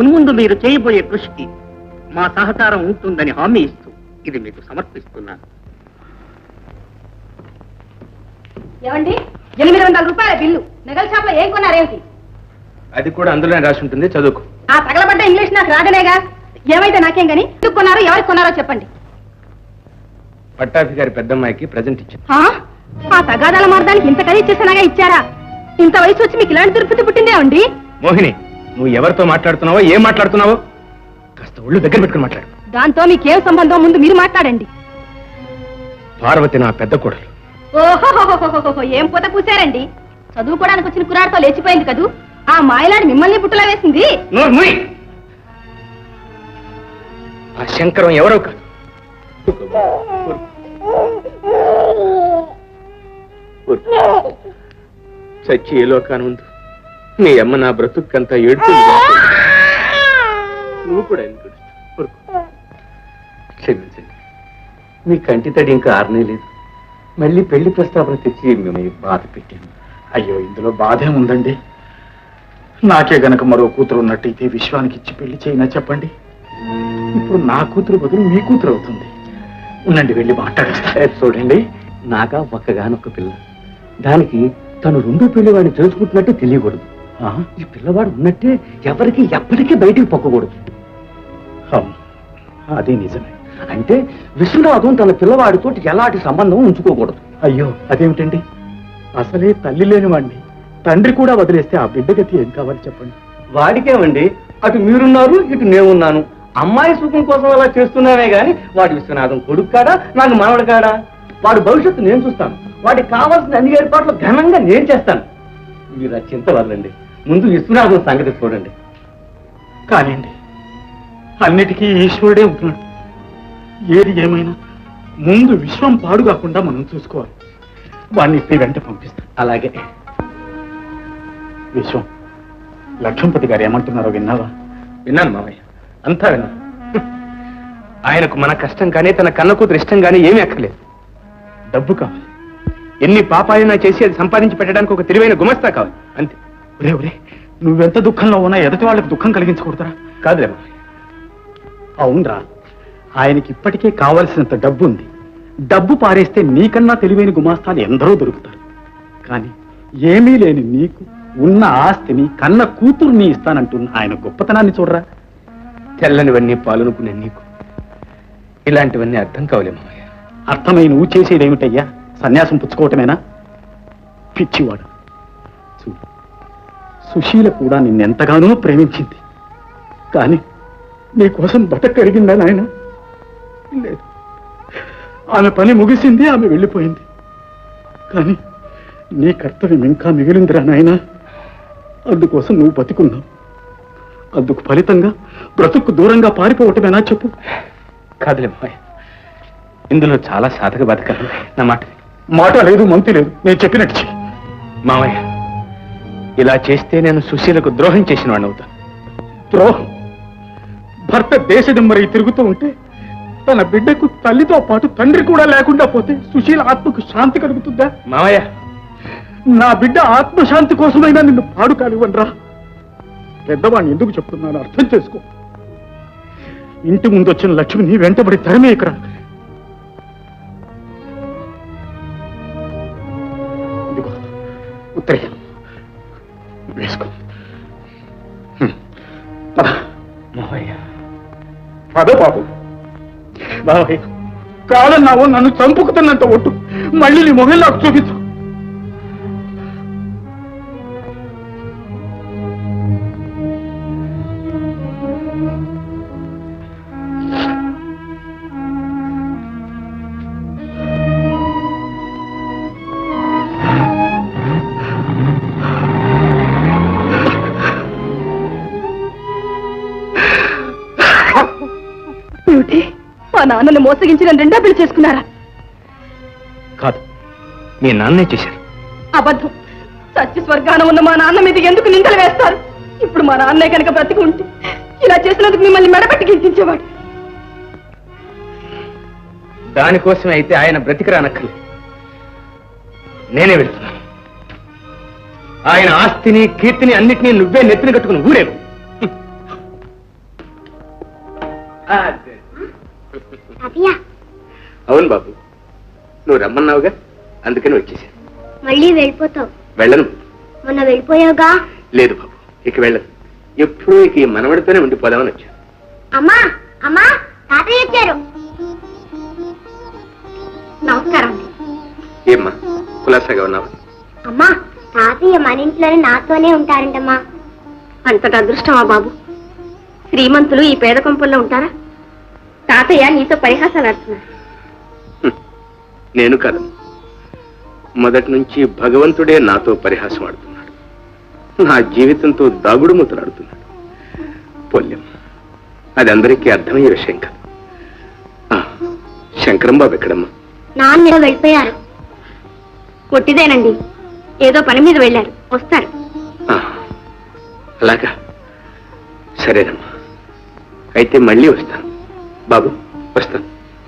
మున్ముందు మీరు చేయబోయే కృషికి మా సహకారం ఉంటుందని హామీ ఇస్తూ ఇది మీకు సమర్పిస్తున్నాను. ఏమండి? ఎనిమిది వందల రూపాయల బిల్లు. నగల షాప్లో ఏం కొన్నారేమిటి? అది కూడా అందులోనే రాసి ఉంటుంది చదువుకు. ఆ తగలబడ్డ ఇంగ్లీష్ నాకు రాదనేగా? ఏమైతే నాకేం గాని? ఎందుకు కొన్నారో ఎవరికి కొన్నారో చెప్పండి. పట్టాభి గారి పెద్దమ్మాయికి ప్రజెంట్ ఇచ్చాను. ఆ? ఆ తగాదాల మార్గానికి ఇంత ఖరీదు చేసినాగా ఇచ్చారా? ఇంత వయసు వచ్చి మీకు ఇలాంటి దుర్పతి పుట్టిందే అండి మోహిని నువ్వు ఎవరితో మాట్లాడుతున్నావో ఏం మాట్లాడుతున్నావో కాస్త ఒళ్ళు దగ్గర పెట్టుకుని మాట్లాడు. దాంతో మీకేం సంబంధం? ముందు మీరు మాట్లాడండి. పార్వతి నా పెద్ద కోడలు. ఓహో ఏం పూత పూసారండి? చదువుకోవడానికి వచ్చిన కురాడతో లేచిపోయింది కదూ? ఆ మాయలాడి మిమ్మల్ని పుట్టులా వేసింది? నోరు మూయ్. ఆ శంకరం ఎవరో కాదు. చచ్చి ఏ లోకాను ఉంది నీ అమ్మ నా బ్రతుక్కంతా ఏడుతుంది. నువ్వు కూడా క్షమించండి. మీ కంటి తడి ఇంకా ఆరనే లేదు. మళ్ళీ పెళ్ళి ప్రస్తావన తెచ్చి మిమ్మల్ని బాధ పెట్టాను. అయ్యో ఇందులో బాధే ఉందండి. నాకే గనక మరో కూతురు ఉన్నట్టయితే విశ్వానికి ఇచ్చి పెళ్ళి చేయినా చెప్పండి? ఇప్పుడు నా కూతురు బదులు మీ కూతురు అవుతుంది. ఉండండి వెళ్ళి మాట్లాడేస్తా. చూడండి నాగా ఒక్కగానొక్క పిల్ల. దానికి తను రెండు పెళ్ళి వాడిని చేసుకుంటున్నట్టు తెలియకూడదు. ఈ పిల్లవాడు ఉన్నట్టే ఎవరికి ఎప్పటికీ బయటికి పొక్కకూడదు. అది నిజమే. అంటే విశ్వనాథం తన పిల్లవాడితో ఎలాంటి సంబంధం ఉంచుకోకూడదు. అయ్యో అదేమిటండి? అసలే తల్లి లేని వాడిని తండ్రి కూడా వదిలేస్తే ఆ బిడ్డ గతి ఏం కావాలి చెప్పండి? వాడికేమండి? అటు మీరున్నారు ఇటు నేనున్నాను. అమ్మాయి సుఖం కోసం అలా చేస్తున్నానే గాని వాడి విశ్వనాథం కొడుకు కాడా? నాకు మనవడు కాడా? వాడి భవిష్యత్తు నేను చూస్తాను. వాడికి కావాల్సిన అన్ని ఏర్పాట్లు ఘనంగా నేను చేస్తాను. మీరు ఆ చింత వదలండి. ముందు విశ్వనాథం సంగతి చూడండి. కానివ్వండి. అన్నిటికీ ఈశ్వరుడే ఉంటున్నాడు. ఏది ఏమైనా ముందు విశ్వం పాడు కాకుండా మనం చూసుకోవాలి. వాడిని ఇప్పి వెంట పంపిస్తాం అలాగే. విశ్వం లక్ష్మణపతి గారు ఏమంటున్నారో విన్నావా? విన్నాను మామయ్య. అంతా విన్నాను. ఆయనకు మన కష్టం కానీ తన కన్న కూతురు ఇష్టం కానీ ఏమీ అక్కర్లేదు. డబ్బు కావాలి. ఎన్ని పాపాలైనా చేసి అది సంపాదించి పెట్టడానికి ఒక తెలివైన గుమస్తా కావాలి. అంతే. ఒరే ఒరే నువ్వెంత దుఃఖంలో ఉన్నా ఎదుటి వాళ్ళకి దుఃఖం కలిగించకూడదురా. కాదులే అవునరా ఆయనకి ఇప్పటికే కావలసినంత డబ్బు ఉంది డబ్బు పారేస్తే నీకన్నా తెలివైన గుమాస్తాలు ఎందరో దొరుకుతారు. కానీ ఏమీ లేని నీకు ఉన్న ఆస్తిని కన్న కూతుర్ని ఇస్తానంటున్న ఆయన గొప్పతనాన్ని చూడరా. తెల్లనివన్నీ పాలనుకునే నీకు. ఇలాంటివన్నీ అర్థం కావలే మామయ్య. అర్థమై నువ్వు చేసేదేమిటయ్యా? సన్యాసం పుచ్చుకోవటమేనా? పిచ్చివాడు. సుశీల కూడా నిన్నెంతగానో ప్రేమించింది. కానీ నీ కోసం బతక కరిగిందా నాయన? లేదు. ఆమె పని ముగిసింది ఆమె వెళ్ళిపోయింది. కానీ నీ కర్తవ్యం ఇంకా మిగిలిందిరా నాయన. అందుకోసం నువ్వు బతికున్నావు. అందుకు ఫలితంగా బ్రతుకు దూరంగా పారిపోవటమేనా చెప్పు. కాదులే మామయ్య ఇందులో చాలా సాధక బతకాలి నా మాట. మాట లేదు మంతి లేదు. నేను చెప్పినట్టు చెయ్యి. మామయ్య ఇలా చేస్తే నేను సుశీలకు ద్రోహం చేసిన వాడిని అవుతాను. ద్రోహం? భర్త దేశదిమ్మరై తిరుగుతూ ఉంటే తన బిడ్డకు తల్లితో పాటు తండ్రి కూడా లేకుండా పోతే సుశీల ఆత్మకు శాంతి కలుగుతుందా? మామయ్య. నా బిడ్డ ఆత్మశాంతి కోసమైనా నిన్ను పాడు కానివ్వనరా? పెద్దవాడిని ఎందుకు చెప్తున్నాను అర్థం చేసుకో. ఇంటి ముందు వచ్చిన లక్ష్మిని వెంటబడి తరిమే ఇక్కడ ఇదిగో ఉత్తరీయం వేసుకో. హ్మ్. పద బాబు బాబాయ్ కాదన్నావు నన్ను చంపుకుతున్నంత ఒట్టు మళ్ళీ నీ మొహం నాకు చూపించు. నాన్నను మోసగించిన రెండో పెళ్ళి చేసుకున్నారా? కాదు మీ నాన్నే చేశారు. అబద్ధం. సత్య స్వర్గాన ఉన్న మా నాన్న మీద ఎందుకు నిందలు వేస్తారు? ఇప్పుడు మా నాన్నే కనుక బ్రతికి ఉంటే ఇలా చేసినందుకు మిమ్మల్ని మెడపెట్టి గింతించేవాడు. దానికోసం అయితే ఆయన బ్రతికరానక్కర్లేదు నేనే వెళ్తున్నాను. ఆయన ఆస్తిని కీర్తిని అన్నిటినీ నువ్వే నెత్తిన కట్టుకుని తాతయ్య అవును బాబు. నువ్వు రమ్మన్నావుగా? అందుకని వచ్చేసాను. మళ్ళీ వెళ్ళిపోతావు. వెళ్ళను. మొన్న వెళ్ళిపోయావుగా? లేదు బాబు. ఇక వెళ్ళను. ఎప్పుడూ ఇక ఈ మనవడితోనే ఉండిపోదామని వచ్చాను. అమ్మా అమ్మా తాతయ్య వచ్చారు. నమస్కారం. ఏమ్మా కులాసాగా ఉన్నావా? అమ్మా తాతయ్య మన ఇంట్లోనే నాతోనే ఉంటారంటమ్మా. అంతటి అదృష్టమా బాబు? శ్రీమంతులు ఈ పేద కొంపల్లో ఉంటారా? తాతయ్య నీతో పరిహాసాలు ఆడుతున్నారు. నేను కాదు. మొదటి నుంచి భగవంతుడే నాతో పరిహాసం ఆడుతున్నాడు. నా జీవితంతో దాగుడు ముతలాడుతున్నాడు. పొల్యం అది అందరికీ అర్థమయ్యే విషయం కాదు. శంకరం బాబు ఎక్కడమ్మా? నాన్న వెళ్ళిపోయారు. పొట్టిదేనండి ఏదో పని మీద వెళ్ళారు. వస్తారు. అలాగా. సరేనమ్మా. అయితే మళ్ళీ వస్తాను. బాబు వస్తాను.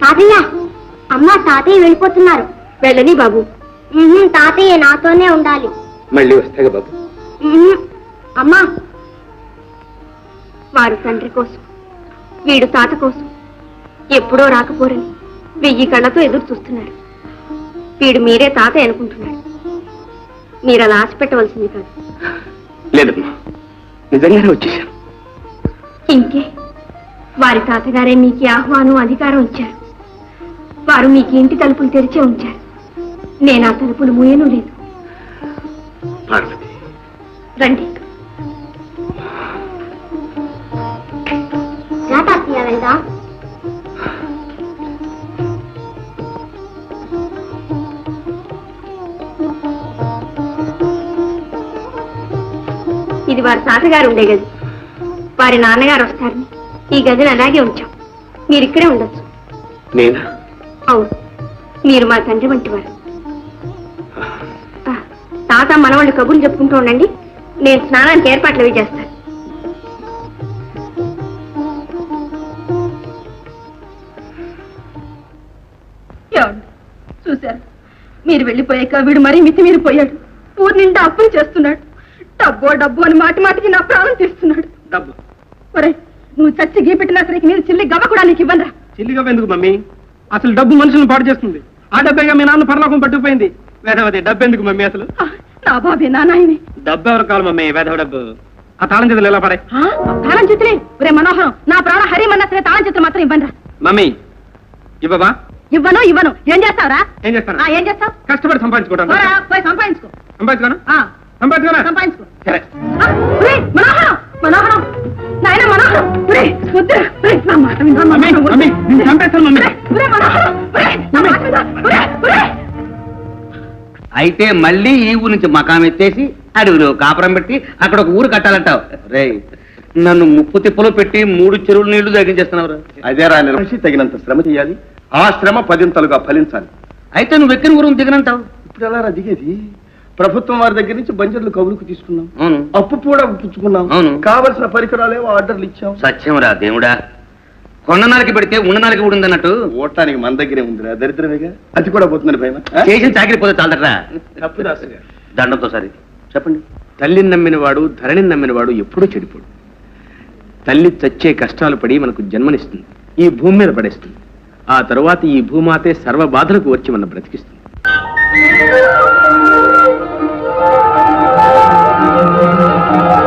తాతయ్య! అమ్మా తాతయ్య వెళ్ళిపోతున్నారు. వెళ్ళని బాబు. తాతయ్య నాతోనే ఉండాలి. మళ్ళీ వస్తాగా బాబు. అమ్మా. వారు తండ్రి కోసం వీడు తాత కోసం ఎప్పుడో రాకపోరని వెయ్యి కళ్ళతో ఎదురు చూస్తున్నాడు వీడు మీరే తాతయ్య అనుకుంటున్నాడు మీరు అలా ఆశ పెట్టవలసింది కాదు. లేదమ్మా నిజంగానే వచ్చేసాను ఇంకే వారి తాతగారే మీకు ఆహ్వానం అధికారం ఇచ్చారు. వారు మీకు ఇంటి తలుపులు తెరిచే ఉంచారు. నేను ఆ తలుపులు మూయను లేదు. పార్వతి. రండి. వెళ్దాం. ఇది వారి తాతగారు ఉండే గది. వారి నాన్నగారు వస్తారని ఈ గదిని అలాగే ఉంచాం. మీరు ఇక్కడే ఉండొచ్చు. నేనా? అవును. మీరు మా తండ్రి వంటి వారు. తాత మనవాళ్ళు కబుర్లు చెప్పుకుంటూ ఉండండి. నేను స్నానానికి ఏర్పాట్లు అవి చేస్తాను. చూశారు. మీరు వెళ్ళిపోయాక వీడు మరీ మితిమీరిపోయాడు. ఊరి నిండా అప్పులు చేస్తున్నాడు. డబ్బో డబ్బు అని మాటి మాటికి నా ప్రాణం తీస్తున్నాడు. డబ్బు? ఒరే నువ్వు చచ్చి గీపెట్టినా సరే మీరు చిల్లి గవ్వ కూడా నీకు ఇవ్వనరా. చిల్లిగా ఎందుకు మమ్మీ? అసలు డబ్బు మనుషులను పాడు చేస్తుంది. ఆ డబ్బేగా మీ నాన్న పరలోకం పట్టుకుపోయింది. వేదవతి డబ్బు ఎందుకు మమ్మీ అసలు? నా బాబే నా నాయనే. డబ్బు ఎవరు కావాలి మమ్మీ? వేదవ డబ్బు. ఆ తాళం చేతులు ఎలా పడే తాళం చేతులే. ఒరే మనోహరం నా ప్రాణ హరిమన్నా సరే తాళం చేతులు మాత్రం ఇవ్వనరా మమ్మీ ఇవ్వవా? ఇవ్వను ఇవ్వను. ఏం చేస్తావురా? ఏం చేస్తాను ఆ, ఏం చేస్తావు? కష్టపడి పోయి సంపాదించుకో. సంపాదించుకోనా? సరే. ఆ, ఒరేయ్, మనోహరం మనోహరం. నాయన మనోహరం. ఒరేయ్, వద్దురా, ఒరేయ్, నా మాట విను, నా మమ్మీ మాట విను. మమ్మీ నేను చంపేస్తాను మమ్మీ ఒరేయ్, ఒరేయ్, మనోహరం, ఒరేయ్, నా మాట విను, ఒరేయ్, ఒరేయ్. అయితే మళ్ళీ ఈ ఊరు నుంచి మకాం ఎత్తేసి అడవిలో కాపురం పెట్టి అక్కడ ఒక ఊరు కట్టాలంటావు. రే నన్ను ముప్పు తిప్పలో పెట్టి మూడు చెరువులు నీళ్ళు తగ్గించేస్తున్నావు అదే రా మనిషి తగినంత శ్రమ చేయాలి. ఆ శ్రమ పదింతలుగా ఫలించాలి. అయితే నువ్వు ఎక్కిన ఊరు దిగనంటావు? ఇప్పుడు ఎలా రా దిగేది? ప్రభుత్వం వారి దగ్గర నుంచి బంజర్లు కబురుకు తీసుకున్నాం. అవును. అప్పు కూడా పుచ్చుకున్నాం అవును. కావలసిన పరికరాలేవో ఆర్డర్లు ఇచ్చాం. సత్యం రా దేవుడా. కొండనాలకి పెడితే ఉండనాలకి ఊడిందన్నట్టు ఓటానికి మన దగ్గరే ఉందిరా దరిద్రమేగా? అది కూడా పోతుందని భయమా? చేసిన చాకరీ పోతే గారు దండంతో సరే. చెప్పండి. తల్లిని నమ్మినవాడు ధరణిని నమ్మినవాడు ఎప్పుడూ చెడిపోడు. తల్లి చచ్చే కష్టాలు పడి మనకు జన్మనిస్తుంది. ఈ భూమి మీద పడేస్తుంది. ఆ తరువాత ఈ భూమాతే సర్వ బాధలకు వచ్చి మన బ్రతికిస్తుంది. ఆ